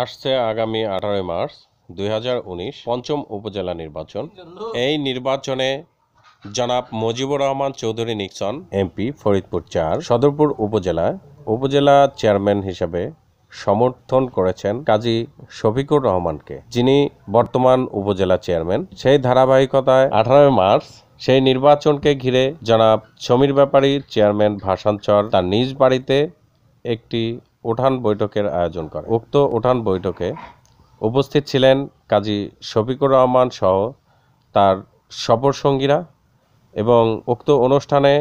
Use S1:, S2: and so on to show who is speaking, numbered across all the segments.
S1: আসছে আগামী আঠারোই মার্চ দুই পঞ্চম উপজেলা নির্বাচন। এই নির্বাচনে জনাব মুজিবুর রহমান চৌধুরী নিক্সন, এমপি ফরিদপুর চার, সদরপুর উপজেলা উপজেলা চেয়ারম্যান হিসেবে সমর্থন করেছেন কাজী শফিকুর রহমানকে, যিনি বর্তমান উপজেলা চেয়ারম্যান। সেই ধারাবাহিকতায় আঠারোই মার্চ সেই নির্বাচনকে ঘিরে জনাব সমীর ব্যাপারী, চেয়ারম্যান ভাষাঞ্চর তার নিজ বাড়িতে একটি উঠান বৈঠকের আয়োজন করে। উক্ত উঠান বৈঠকে উপস্থিত ছিলেন কাজী শফিকুর রহমান সহ তার সফর সঙ্গীরা এবং উক্ত অনুষ্ঠানে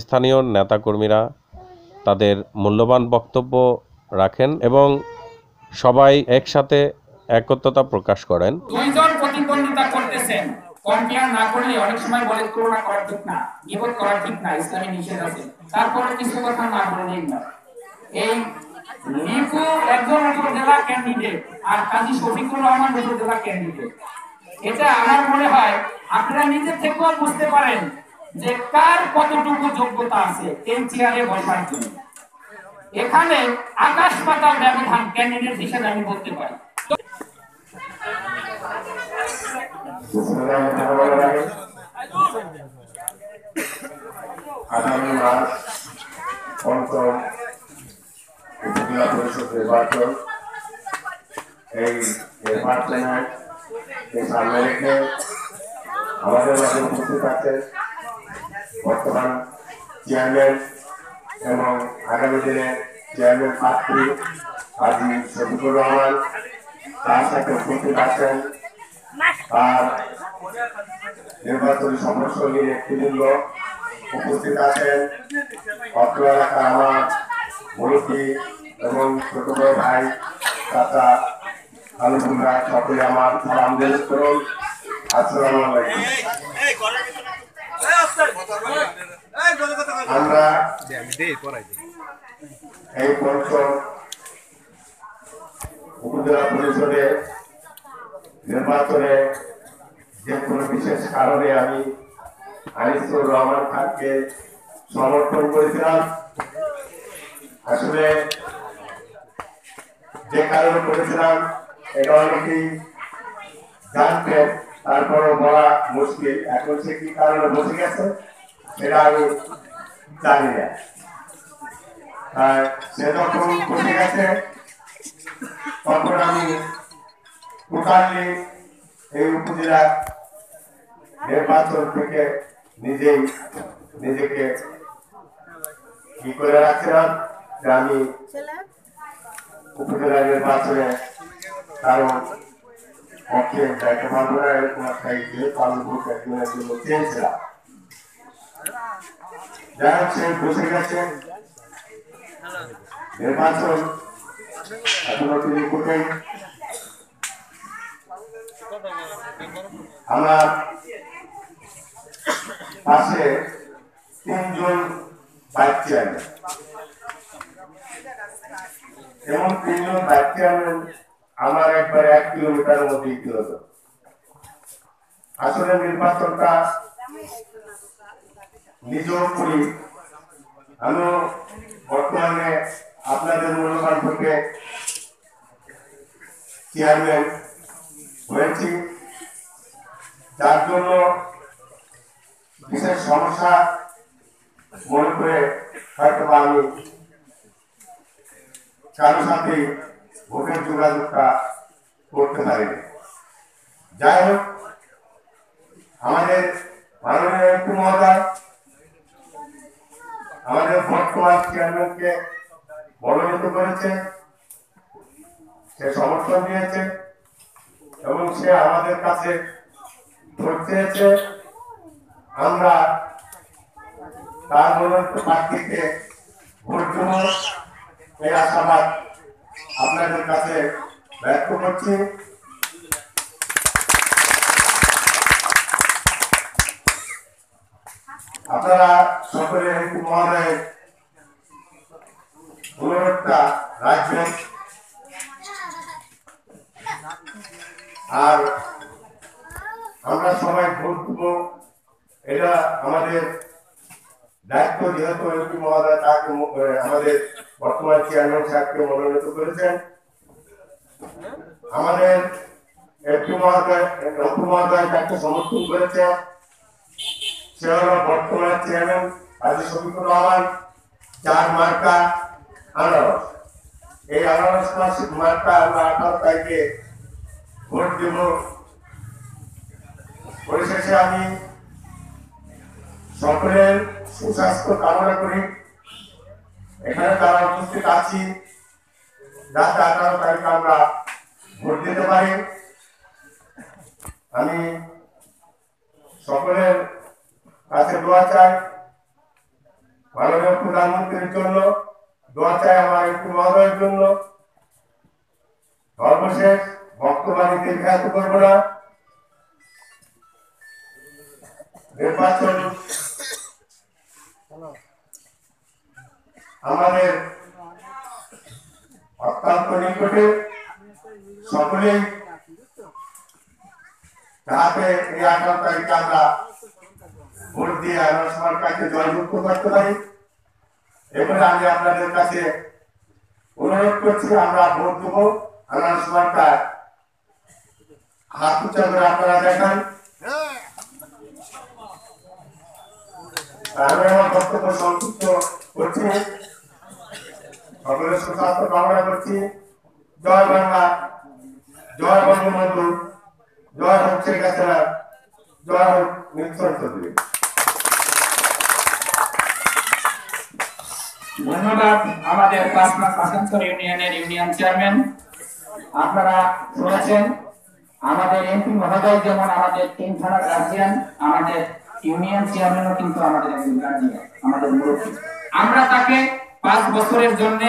S1: স্থানীয় নেতাকর্মীরা তাদের মূল্যবান বক্তব্য রাখেন এবং সবাই একসাথে একত্রতা প্রকাশ করেন।
S2: তারপরে কিছু কথা না। এই নিকু একজন উপজেলা ক্যান্ডিডেট আর কাজী শফিকুর রহমান উপজেলা ক্যান্ডিডেট এটা আমার মনে হয় আপনারা নিজে থেকেও বুঝতে পারেন যে কার কতটুকু যোগ্যতা আছে এই চেয়ারে বসার জন্য। এখানে আকাশ পাতাল ব্যবধান ক্যান্ডিডেট হিসেবে আমি বলতে পারি
S3: আগামী মাস পঞ্চম উপজেলা পরিষদ নির্বাচন এই নির্বাচনের সামনে রেখে আমাদের মাঝে উপস্থিত আছে বর্তমান চেয়ারম্যান এবং আগামী দিনে চেয়ারম্যান প্রার্থী কাজী শফিকুর রহমান তার সাথে উপস্থিত আছেন তার নির্বাচনী সমস্যা নিয়ে নেতৃবৃন্দ উপস্থিত আছেন। অত্র এলাকার আমার মুরব্বী এবং ছোট বড় ভাই চাচা আলুপুরা সকলে আমার সালাম দিল করুন। আসসালামু আলাইকুম। আমরা এই পঞ্চম উপজেলা পরিষদে নির্বাচনে যে কোনো বিশেষ কারণে আমি আনিসুর রহমান খানকে সমর্থন করেছিলাম। আসলে যে কারণে করেছিলাম এটা অনেকেই জানতেন তারপরও বলা মুশকিল। এখন সে কি কারণে বসে গেছে? সেটা আমি জানি আর সে যখন বসে গেছে, তখন আমি টোটালি এই উপজেলা নির্বাচন থেকে নিজেই নিজেকে কি করে রাখছিলাম যে আমি উপজেলা নির্বাচনে কারণ পক্ষে যাইতে পারব না, এরকম একটা ইয়ে পালন করতে চেয়েছিলাম। যাই বসে গেছে নির্বাচন এখনও তিনি কোথায় আমার পাশে তিনজন বাইক চেয়ারম্যান। এবং তিনজন বাইক চেয়ারম্যান আমার একবার এক কিলোমিটার মধ্যে আসলে নির্বাচনটা নিজেও করি। আমিও বর্তমানে আপনাদের মূল্যবান থেকে চেয়ারম্যান হয়েছি। যার জন্য বিশেষ সমস্যা মনে করে হয়তো আমি কারোর সাথে ভোটের যোগাযোগটা করতে পারিনি। যাই হোক, আমাদের মাননীয় মহোদয় আমাদের বর্তমান চেয়ারম্যানকে মনোনীত করেছে, সে সমর্থন দিয়েছে এবং সে আমাদের কাছে ভোট আমরা তার মনোনীত প্রার্থীকে ভোট দেব এই আশাবাদ আপনাদের কাছে ব্যক্ত করছি। আপনারা সকলে মহোদয়ের অনুরোধটা রাখবেন। আর আমরা সবাই ভোট দেব। এটা আমাদের দায়িত্ব, যেহেতু এমপি মহোদয় তাকে আমাদের বর্তমান চেয়ারম্যান সাহেবকে মনোনীত করেছেন। আমাদের একটু মহাদয় একটু মহাদয় তাকে সমর্থন করেছে। সে হলো বর্তমানে চেয়ারম্যান কাজী শফিকুর রহমান চার মার্কা আনারস। এই আনারস মার্কা আমরা আঠারো তারিখে ভোট দেব। পরিশেষে আমি সকলের সুস্বাস্থ্য কামনা করি। এখানে যারা উপস্থিত আছি যাতে আঠারো তারিখে আমরা ভোট দিতে পারি। আমি সকলের কাছে দোয়া চাই। মাননীয় প্রধানমন্ত্রীর জন্য দোয়া আমার একটু মহোদয়ের জন্য। সর্বশেষ বক্তব্য দীর্ঘায়িত করব না। নির্বাচন। আমাদের অত্যন্ত নিকটে সকলেই যাতে এই আমরা ভোট দিয়ে আলোচনার কাছে জয়যুক্ত করতে পারি? এবারে আমি আপনাদের কাছে অনুরোধ করছি, আমরা ভোট দেবো। আলোচনাটা হাত উঁচা করে আপনারা দেখান। আমি আমার করছি। সকলের করছি। জয় বাংলা, জয় বঙ্গবন্ধু, জয় হোক শেখ জয় হোক নিশ্চয়
S2: ধন্যবাদ আমাদের পাঁচ মাস ইউনিয়নের ইউনিয়ন চেয়ারম্যান। আপনারা শুনেছেন, আমাদের এমপি মহোদয় যেমন আমাদের তিন থানার গার্জিয়ান আমাদের ইউনিয়ন চেয়ারম্যানও কিন্তু আমাদের একজন গার্জিয়ান আমাদের মুরব্বী। আমরা তাকে পাঁচ বছরের জন্য,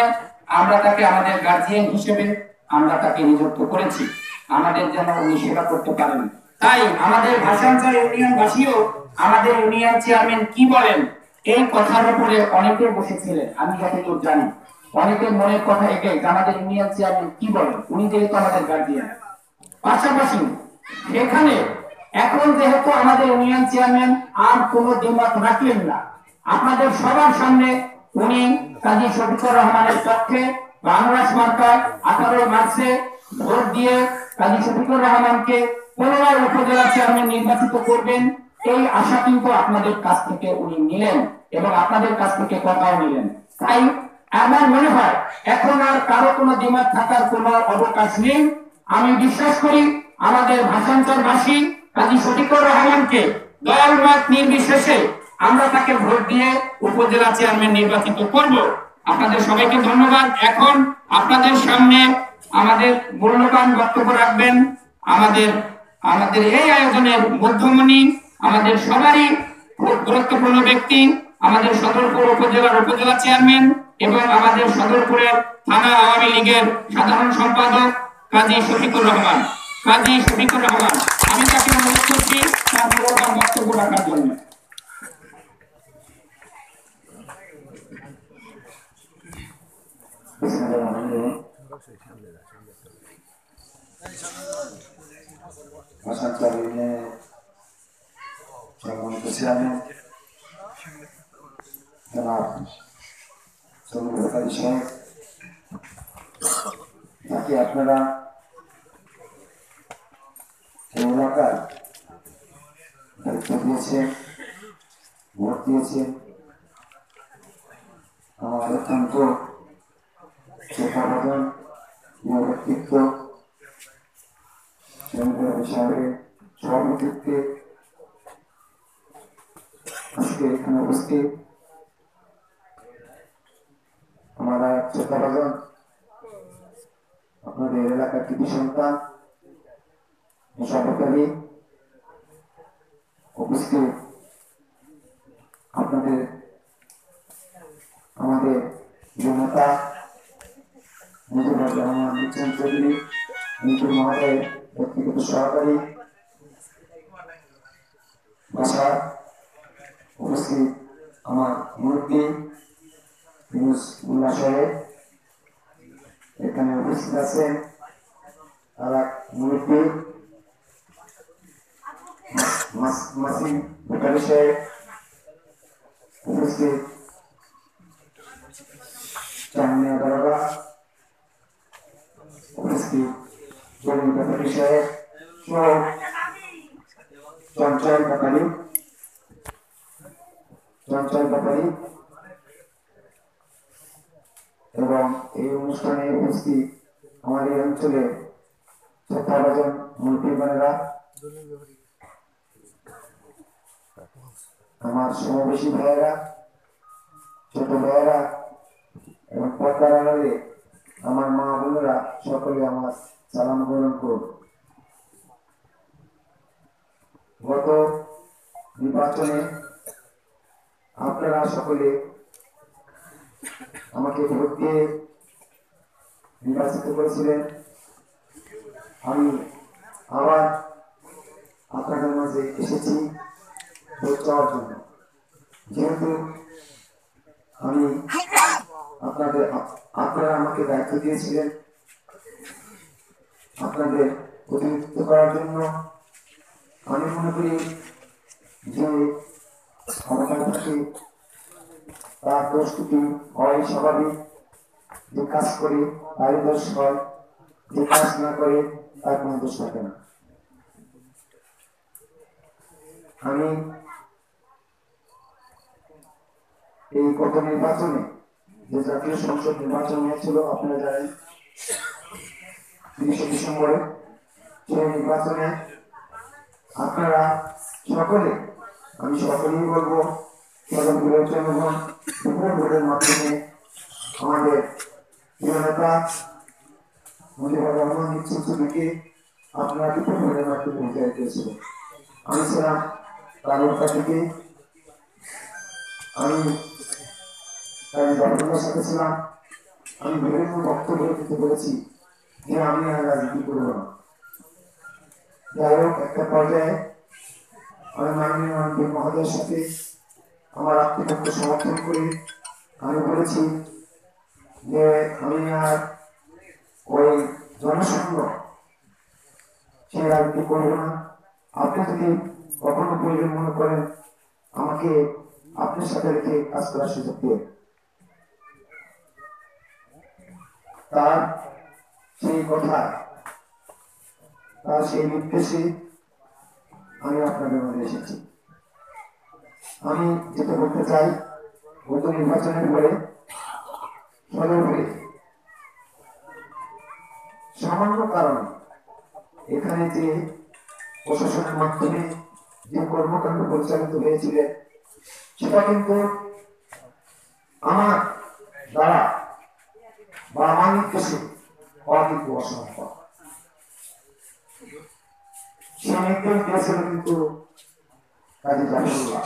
S2: আমরা তাকে আমাদের গার্জিয়ান হিসেবে, আমরা তাকে নিযুক্ত করেছি। আমাদের যেন উনি সেবা করতে পারেন। তাই আমাদের ভাষাঞ্চল ইউনিয়নবাসীও আমাদের ইউনিয়ন চেয়ারম্যান কি বলেন? এই কথার উপরে অনেকে বসেছিলেন, আমি যতদূর জানি। অনেকের মনের কথা এটাই আমাদের ইউনিয়ন চেয়ারম্যান কি বলেন উনি যেহেতু আমাদের গার্জিয়ান পাশাপাশি সেখানে এখন যেহেতু আমাদের ইউনিয়ন চেয়ারম্যান আর কোনো দ্বিমত রাখলেন না, আপনাদের সবার সামনে উনি কাজী শফিকুর রহমানের পক্ষে বাংলা মার্কায় আঠারোই মার্চে ভোট দিয়ে কাজী শফিকুর রহমানকে পুনরায় উপজেলা চেয়ারম্যান নির্বাচিত করবেন, এই আশা কিন্তু আপনাদের কাছ থেকে উনি নিলেন। এবং আপনাদের কাছ থেকে কথাও নিলেন। তাই আমার মনে হয় এখন আর কারও কোনো দ্বিমত থাকার কোনো অবকাশ নেই। আমি বিশ্বাস করি আমাদের ভাষান্তরবাসী কাজী শফিকুর রহমানকে দল মত নির্বিশেষে আমরা তাকে ভোট দিয়ে উপজেলা চেয়ারম্যান নির্বাচিত করব। আপনাদের সবাইকে ধন্যবাদ। এখন আপনাদের সামনে আমাদের মূল্যবান বক্তব্য রাখবেন। আমাদের আমাদের এই আয়োজনের মধ্যমণি আমাদের সবারই গুরুত্বপূর্ণ ব্যক্তি। আমাদের সদরপুর উপজেলার উপজেলা চেয়ারম্যান এবং আমাদের সদরপুরের থানা আওয়ামী লীগের সাধারণ সম্পাদক কাজী শফিকুর রহমান। কাজী শফিকুর রহমান, আমি তাকে অনুরোধ করছি তার বক্তব্য রাখার জন্য।
S4: চেয়ারম্যান জনাব চন্দ্রকারী সাহেব নাকি আপনারা এলাকার দায়িত্ব দিয়েছেন, ভোট দিয়েছেন। আমার অত্যন্ত প্রিয় ব্যক্তিত্ব সাহেবের সভাপতিত্বে আজকে এখানে উপস্থিত। শ্রদ্ধাভাজন আপনাদের এলাকার কৃতি সন্তান সরকারি উপস্থিত। আপনাদের, আমাদের জনতা চৌধুরী মিটুর মহোদয়, ব্যক্তিগত সহকারী ভাষা উপস্থিত আমার মুরব্বী সাহেব এখানে উপস্থিত আছেন আর এক মুরব্বী মাস- মাসিম ভুটানি সাহেব উপস্থিত চান্দিয়া দারোগা উপস্থিত চরণ ব্যাপারী সাহেব সহ চঞ্চল ব্যাপারী চঞ্চল ব্যাপারী এবং এই অনুষ্ঠানে উপস্থিত আমাদের এই অঞ্চলে শ্রদ্ধাভাজন মন্ত্রীগণেরা আমার সমাবেশী ভাইয়েরা, ছোট ভাইয়েরা এবং পর্দার আড়ালে আমার মা বোনেরা সকলে আমার সালাম গ্রহণ করুন। গত নির্বাচনে আপনারা সকলে আমাকে ভোট দিয়ে নির্বাচিত করেছিলেন। আমি আবার আপনাদের মাঝে এসেছি ভোট চাওয়ার জন্য। যেহেতু আমি আপনাদের আপনারা আমাকে দায়িত্ব দিয়েছিলেন আপনাদের প্রতিনিধিত্ব করার জন্য, আমি মনে করি যে ক্ষমতায় থাকে তার প্রস্তুতি হয় স্বাভাবিক যে কাজ করে, তারই দোষ হয়। যে কাজ না করে, তার কোনো দোষ থাকে না। আমি এই গত নির্বাচনে যে জাতীয় সংসদ নির্বাচন হয়েছিল, আপনারা জানেন তিরিশে ডিসেম্বরে সেই নির্বাচনে আপনারা সকলে, আমি সকলেই বলব সদনগুলোর জনগণ বিপুল ভোটের মাধ্যমে আমাদের প্রিয় নেতা মুজিবুর আমি ছিলাম তালুকা আমি আমি বিভিন্ন বক্তব্য দিতে বলেছি যে আমি আর রাজনীতি করব না। যাই হোক, একটা পর্যায়ে আমি মাননীয় মহোদয়ের সাথে আমার আত্মপক্ষ সমর্থন করে। আমি বলেছি যে, আমি আর ওই জনসংঘ সে রাজনীতি করব না। আপনি যদি কখনো প্রয়োজন মনে করেন, আমাকে আপনার সাথে রেখে কাজ করার সুযোগ দিয়ে তার সেই কথা, তার সেই নির্দেশে আমি আপনাদের মধ্যে এসেছি। আমি যেটা বলতে চাই গত নির্বাচনের পরে সদরপুরে সামান্য কারণে, এখানে যে প্রশাসনের মাধ্যমে যে কর্মকাণ্ড পরিচালিত হয়েছিল, সেটা কিন্তু আমার দ্বারা বা আমার হওয়া কিন্তু অসম্ভব। সে নির্দেশ কিন্তু কাজী জাফরুল্লাহ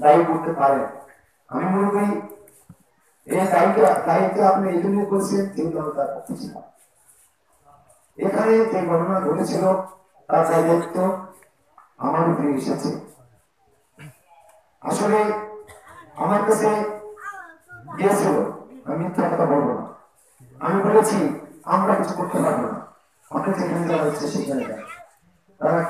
S4: দায়ী করতে পারেন। আমি মনে করি এই আপনি এই জন্য করছেন আমি এখানে যে ঘটনা ঘটেছিল, তার দায়িত্ব আমার উপরে এসেছে। আসলে আমার কাছে গিয়েছিল, আমি মিথ্যা কথা বলব না। আমি বলেছি, আমরা কিছু করতে পারব না। আমাকে যেখানে যাওয়া হচ্ছে সেখানে তারা